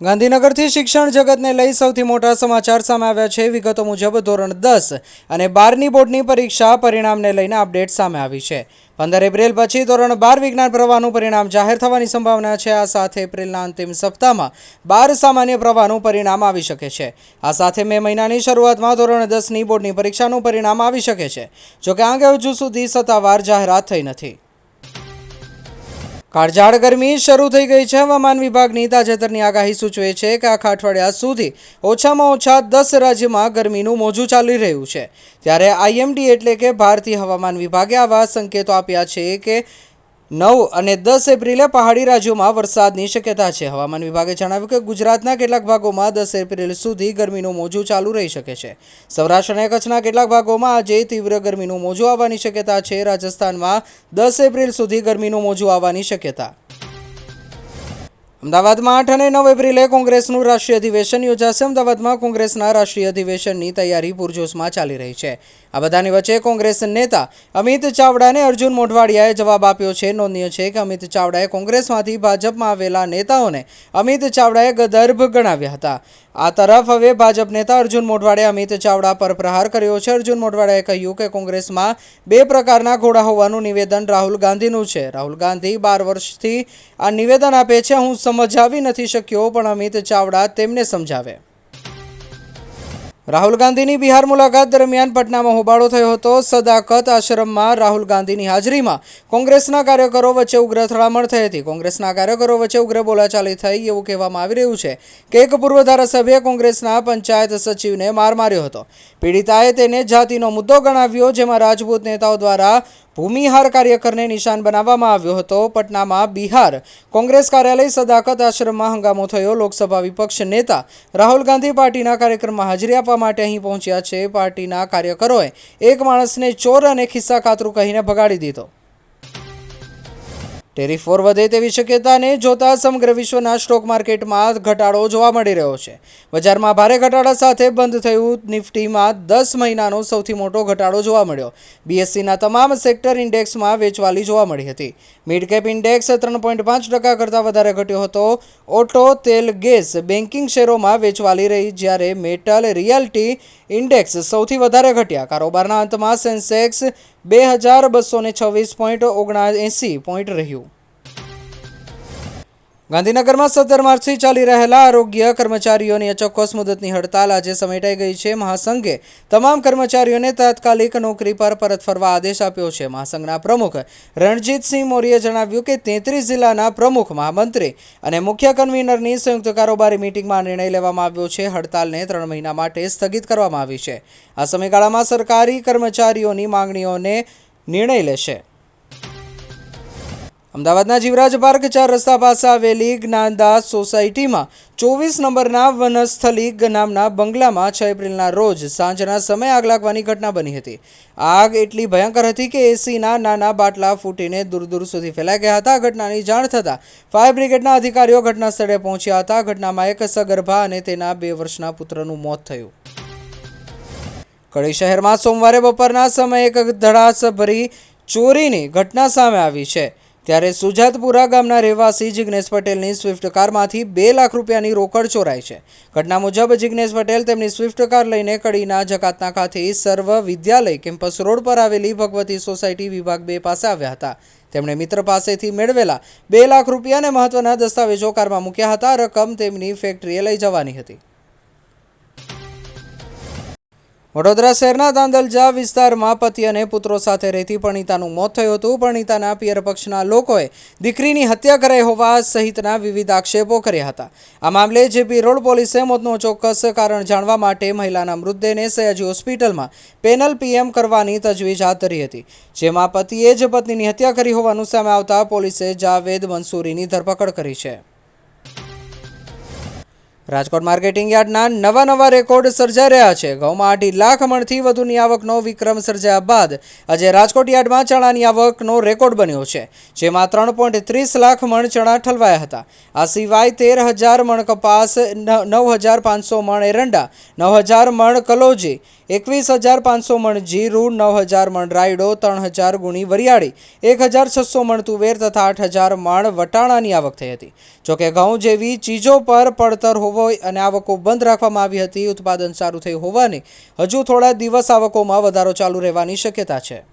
ગાંધીનગરથી શિક્ષણ જગતને લઈ સૌથી મોટા સમાચાર સામે આવ્યા છે. વિગતો મુજબ ધોરણ દસ અને બારની બોર્ડની પરીક્ષા પરિણામને લઈને અપડેટ સામે આવી છે. પંદર એપ્રિલ પછી ધોરણ બાર વિજ્ઞાન પ્રવાહનું પરિણામ જાહેર થવાની સંભાવના છે. આ સાથે એપ્રિલના અંતિમ સપ્તાહમાં બાર સામાન્ય પ્રવાહનું પરિણામ આવી શકે છે. આ સાથે મે મહિનાની શરૂઆતમાં ધોરણ દસની બોર્ડની પરીક્ષાનું પરિણામ આવી શકે છે. જોકે આ હજુ સુધી સત્તાવાર જાહેરાત થઈ નથી. કાળઝાળ ગરમી શરૂ થઈ ગઈ છે. હવામાન વિભાગની તાજેતરની આગાહી સૂચવે છે કે આખા અઠવાડિયા સુધી ઓછામાં ઓછા દસ રાજ્યમાં ગરમીનું મોજું ચાલી રહ્યું છે. ત્યારે આઈએમડી એટલે કે ભારતીય હવામાન વિભાગે આવા સંકેતો આપ્યા છે કે નવ અને દસ એપ્રિલે પહાડી રાજ્યોમાં વરસાદની શક્યતા છે. હવામાન વિભાગે જણાવ્યું કે ગુજરાતના કેટલાક ભાગોમાં દસ એપ્રિલ સુધી ગરમીનું મોજું ચાલુ રહી શકે છે. સૌરાષ્ટ્ર અને કચ્છના કેટલાક ભાગોમાં આજે તીવ્ર ગરમીનું મોજું આવવાની શક્યતા છે. રાજસ્થાનમાં દસ એપ્રિલ સુધી ગરમીનું મોજું આવવાની શક્યતા અમદાવાદમાં આઠ અને નવ એપ્રિલે કોંગ્રેસનું રાષ્ટ્રીય અધિવેશન યોજાશે. અમદાવાદમાં કોંગ્રેસના રાષ્ટ્રીય અધિવેશનની તૈયારી પૂરજોશમાં ચાલી રહી છે. આ બધાની વચ્ચે કોંગ્રેસ નેતા અમિત ચાવડાને અર્જુન મોઢવાડિયાએ જવાબ આપ્યો છે. નોંધનીય છે કે અમિત ચાવડાએ કોંગ્રેસમાંથી ભાજપમાં આવેલા નેતાઓને અમિત ચાવડાએ ગદર્ભ ગણાવ્યા હતા. આ તરફ હવે ભાજપ નેતા અર્જુન મોઢવાડિયા અમિત ચાવડા પર પ્રહાર કર્યો છે. અર્જુન મોઢવાડિયાએ કહ્યું કે કોંગ્રેસમાં બે પ્રકારના ઘોડા હોવાનું નિવેદન રાહુલ ગાંધીનું છે. રાહુલ ગાંધી બાર વર્ષથી આ નિવેદન આપે છે. હું સમજાવી નથી શક્યો પણ અમિત ચાવડા તેમને સમજાવે. રાહુલ ગાંધીની બિહાર મુલાકાત દરમિયાન પટનામાં હોબાળો થયો હતો. સદાકત આશ્રમમાં રાહુલ ગાંધીની હાજરીમાં કોંગ્રેસના કાર્યકરો વચ્ચે ઉગ્ર અથડામણ થઈ હતી. કોંગ્રેસના કાર્યકરો વચ્ચે ઉગ્ર બોલાચાલી થઈ એવું કહેવામાં આવી રહ્યું છે. કે એક પૂર્વ ધારાસભ્યે કોંગ્રેસના પંચાયત સચિવને માર માર્યો હતો. પીડિતાએ તેને જાતિનો મુદ્દો ગણાવ્યો, જેમાં રાજપૂત નેતાઓ દ્વારા ભૂમિહાર કાર્યકરને નિશાન બનાવવામાં આવ્યો હતો. પટનામાં બિહાર કોંગ્રેસ કાર્યાલય સદાકત આશ્રમમાં હંગામો થયો. લોકસભા વિપક્ષ નેતા રાહુલ ગાંધી પાર્ટીના કાર્યક્રમમાં હાજરી આપવા માટે અહીં પહોંચ્યા છે પાર્ટીના કાર્યકરોએ. એક માણસને ચોર અને ખિસ્સા ખાતરું કહીને ભગાડી દીધો. ટેરિફ ઓર વધે તેવી શક્યતાને જોતા સમગ્ર વિશ્વના સ્ટોક માર્કેટમાં ઘટાડો જોવા મળી રહ્યો છે. બજારમાં ભારે ઘટાડા સાથે બંધ થયું નિફ્ટીમાં દસ મહિનાનો સૌથી મોટો ઘટાડો જોવા મળ્યો. બીએસસીના તમામ સેક્ટર ઇન્ડેક્સમાં વેચવાલી જોવા મળી હતી. મિડ કેપ ઇન્ડેક્સ ત્રણ પોઈન્ટ પાંચ ટકા કરતાં વધારે ઘટ્યો હતો. ઓટો તેલ ગેસ બેન્કિંગ શેરોમાં વેચવાલી રહી જ્યારે મેટલ રિયાલ્ટી ઇન્ડેક્સ સૌથી વધારે ઘટ્યા. કારોબારના અંતમાં સેન્સેક્સ બે હજાર બસો છવ્વીસ પોઈન્ટ ઓગણએંસી પોઈન્ટ રહ્યું. ગાંધીનગરમાં સત્તર માર્ચથી ચાલી રહેલા આરોગ્ય કર્મચારીઓની અચોક્કસ મુદતની હડતાલ આજે સમેટાઈ ગઈ છે. મહાસંઘે તમામ કર્મચારીઓને તાત્કાલિક નોકરી પર પરત ફરવા આદેશ આપ્યો છે. મહાસંઘના પ્રમુખ રણજીતસિંહ મોરીએ જણાવ્યું કે તેત્રીસ જિલ્લાના પ્રમુખ, મહામંત્રી અને મુખ્ય કન્વીનરની સંયુક્ત કારોબારી મિટિંગમાં નિર્ણય લેવામાં આવ્યો છે. હડતાલને ત્રણ મહિના માટે સ્થગિત કરવામાં આવી છે. આ સમયગાળામાં સરકારી કર્મચારીઓની માંગણીઓને નિર્ણય લેશે. અમદાવાદના જીવરાજ પાર્ક ચાર રસ્તા પાસે આવેલી જ્ઞાનદાસ સોસાયટીમાં ચોવીસ નંબરના વનસ્થલી નામના બંગલામાં છ એપ્રિલના રોજ સાંજના સમયે આગ લાગવાની ઘટના બની હતી. આગ એટલી ભયંકર હતી કે એસીના નાના બાટલા ફૂટીને દૂર દૂર સુધી ફેલાઈ ગયા હતા. ઘટનાની જાણ થતાં ફાયર બ્રિગેડના અધિકારીઓ ઘટના સ્થળે પહોંચ્યા હતા. ઘટનામાં એક સગર્ભા અને તેના બે વર્ષના પુત્રનું મોત થયું. કડી શહેરમાં સોમવારે બપોરના સમયે એક ધડાસભરી ચોરીની ઘટના સામે આવી છે. ત્યારે સુજાતપુરા ગામના રહેવાસી જિગ્નેશ પટેલની સ્વિફ્ટ કારમાંથી બે લાખ રૂપિયાની રોકડ ચોરાઈ છે. ઘટના મુજબ જિગ્નેશ પટેલ તેમની સ્વિફ્ટ કાર લઈને કડીના જકાતના ખાતે સર્વ વિદ્યાલય કેમ્પસ રોડ પર આવેલી ભગવતી સોસાયટી વિભાગ બે પાસે આવ્યા હતા. તેમણે મિત્ર પાસેથી મેળવેલા બે લાખ રૂપિયા અને મહત્વના દસ્તાવેજો કારમાં મૂક્યા હતા. રકમ તેમની ફેક્ટરીએ લઈ જવાની હતી. વડોદરા શહેરના દાંદલજા વિસ્તારમાં પતિ અને પુત્રો સાથે રહેતી પરણીતાનું મોત થયું હતું. પરણીતાના પિયર પક્ષના લોકોએ દીકરીની હત્યા કરાઈ હોવા સહિતના વિવિધ આક્ષેપો કર્યા હતા. આ મામલે જેપી રોડ પોલીસે મોતનું ચોક્કસ કારણ જાણવા માટે મહિલાના મૃતદેહને સયાજી હોસ્પિટલમાં પેનલ પીએમ કરવાની તજવીજ હાથ ધરી હતી. જેમાં પતિએ જ પત્નીની હત્યા કરી હોવાનું સામે આવતા પોલીસે જાવેદ મંસૂરીની ધરપકડ કરી છે. રાજકોટ માર્કેટિંગ યાર્ડના નવા નવા રેકોર્ડ સર્જાઈ રહ્યા છે. ઘઉંમાં અઢી લાખ મણથી વધુની આવકનો વિક્રમ સર્જાયા બાદ આજે રાજકોટ યાર્ડમાં ચણાની આવકનો રેકોર્ડ બન્યો છે, જેમાં ત્રણ પોઈન્ટ ત્રીસ લાખ મણ ચણા ઠલવાયા હતા. આ સિવાય તેર હજાર મણ કપાસ નવ હજાર પાંચસો મણ એરંડા, નવ હજાર મણ કલોજી એકવીસ હજાર પાંચસો મણ જીરું, નવ હજાર મણ રાયડો, ત્રણ હજાર ગુણી વરિયાળી, એક હજાર છસો મણ તુવેર તથા આઠ હજાર મણ વટાણાની આવક થઈ હતી. જોકે ઘઉં જેવી ચીજો પર પડતર હોવો અને આવકો બંધ રાખવામાં આવી હતી, ઉત્પાદન સારું થયું હોવાની હજુ થોડા દિવસ આવકોમાં વધારો ચાલુ રહેવાની શક્યતા છે.